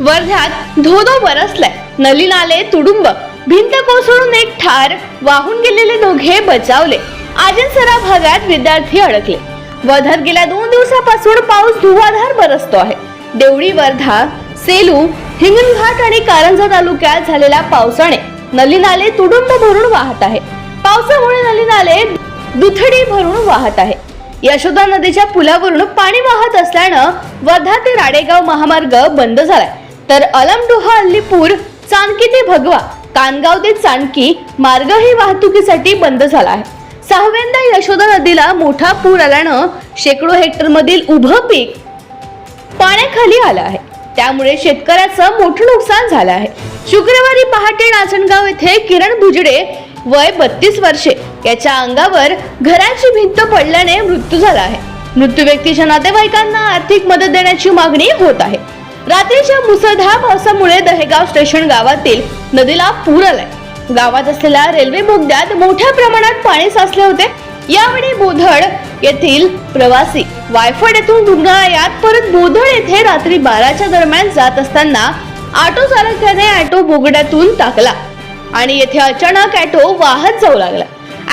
वर्ध्यात धोधो बरसलाय. नली नाले तुडुंब. भिंत कोसळून एक ठार वाहून गेलेले दोघे बचावले. आजनसरा भागात विद्यार्थी अडकले. वर्ध्यात गेल्या दोन दिवसापासून पाऊस धुवाधार बरसतो आहे. देवळी वर्धा सेलू हिंगणघाट आणि कारंजा तालुक्यात झालेल्या पावसाने नली नाले तुडुंब भरून वाहत आहे. पावसामुळे नली नाले दुथडी भरून वाहत आहे. यशोदा नदीच्या पुलावरून पाणी वाहत असल्यानं वर्धा ते राडेगाव महामार्ग बंद झालाय. तर अलमडोहा अल्लीपूर चांदकी ते भगवा कानगाव ते चांदकी मार्गही वाहतुकीसाठी बंद झाला आहे. सहाव्यांदा यशोदा नदीला मोठा पूर आल्यानं शेकडो हेक्टर मधील उभं पीक पाण्याखाली आलं आहे. त्यामुळे शेतकऱ्याचं मोठं नुकसान झालं आहे. शुक्रवारी पहाटे नाचणगाव येथे किरण भुजडे वय बत्तीस वर्षे याच्या अंगावर घराची भिंत पडल्याने मृत्यू झाला आहे. मृत्यू व्यक्तीच्या नातेवाईकांना आर्थिक मदत देण्याची मागणी होत आहे. रात्रीच्या मुसळधार पावसामुळे दहेगाव स्टेशन गावातील नदीला पूर आलाय. गावात असलेल्या रेल्वे बोगद्यात मोठ्या प्रमाणात पाणी साचले होते. यावेळी बोधड येथील प्रवासी वायफड येथून रुग्णालयात परत बोधड येथे रात्री बाराच्या दरम्यान जात असताना ऑटो चालकाने ऑटो बोगड्यातून टाकला आणि येथे अचानक ऑटो वाहत जाऊ लागला.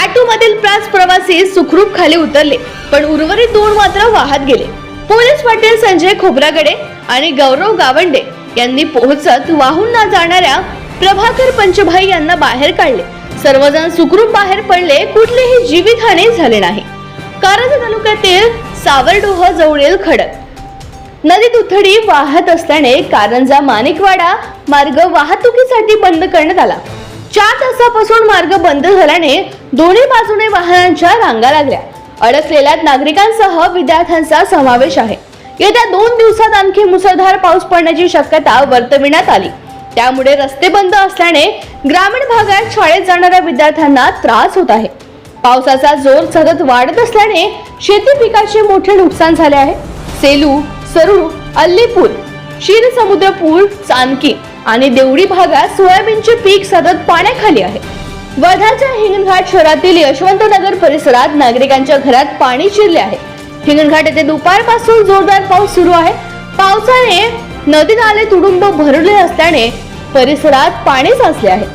ऑटो मधील पाच प्रवासी सुखरूप खाली उतरले पण उर्वरित दोन मात्र वाहत गेले. पोलीस पाटील संजय खोब्रागडे आणि गौरव गावंडे यांनी पोहोचत वाहून न जाणाऱ्या प्रभाकर पंचभाई यांना बाहेर काढले. सर्वजण सुखरूप बाहेर पडले कुठलीही जीवितहानी झाली नाही. कारंजा तालुक्यातील सावरडोह जवळील खडक. नदीत उथडी वाहत असल्याने कारंजा माणिकवाडा मार्ग वाहतुकीसाठी बंद करण्यात आला. चार तासापासून मार्ग बंद झाल्याने दोन्ही बाजूने वाहनांच्या रांगा लागल्या. अडकलेल्या नागरिकांसह विद्यार्थ्यांचा समावेश आहे. येत्या दोन दिवसात आणखी मुसळधार पाऊस पडण्याची शक्यता वर्तविण्यात आली. त्यामुळे रस्ते बंद असल्याने ग्रामीण भागात शाळेत जाणाऱ्या विद्यार्थ्यांना त्रास होत आहे. पावसाचा जोर सतत वाढत असल्याने शेती पिकाचे मोठे नुकसान झाले आहे. सेलू सरूळ अल्लीपूर क्षीरसमुद्रपूर चांदकी आणि देवडी भागात सोयाबीनचे पीक सतत पाण्याखाली आहे. वर्धाच्या हिंगणघाट शहरातील यशवंतनगर परिसरात नागरिकांच्या घरात पाणी शिरले आहे. हिंगणघाट येथे दुपारपासून जोरदार पाऊस सुरू आहे. पावसाने नदी नाले तुडुंब भरले असल्याने परिसरात पाणी साचले आहे.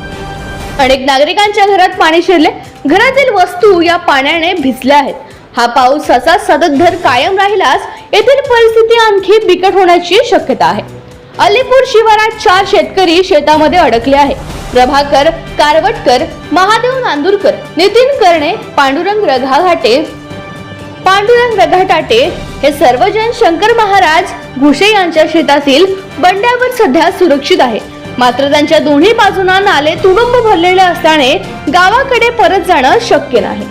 अनेक नागरिकांच्या घरात पाणी शिरले. घरातील वस्तू या पाण्याने भिजल्या आहेत. हा पाऊस असा सततभर कायम राहिल्यास येथील परिस्थिती आणखी बिकट होण्याची शक्यता आहे. अलीपूर शिवारात चार शेतकरी शेतामध्ये अडकले आहे प्रभाकर कारवटकर महादेव नांदूरकर नितीन कर्णे पांडुरंग रघाघाटे पांडुरंग रघाटाटे हे सर्वजण शंकर महाराज घुशे यांच्या शेतातील बंड्यावर सध्या सुरक्षित आहे मात्र त्यांच्या दोन्ही बाजूंना नाले तुडुंब भरलेले असल्याने गावाकडे परत जाणं शक्य नाही.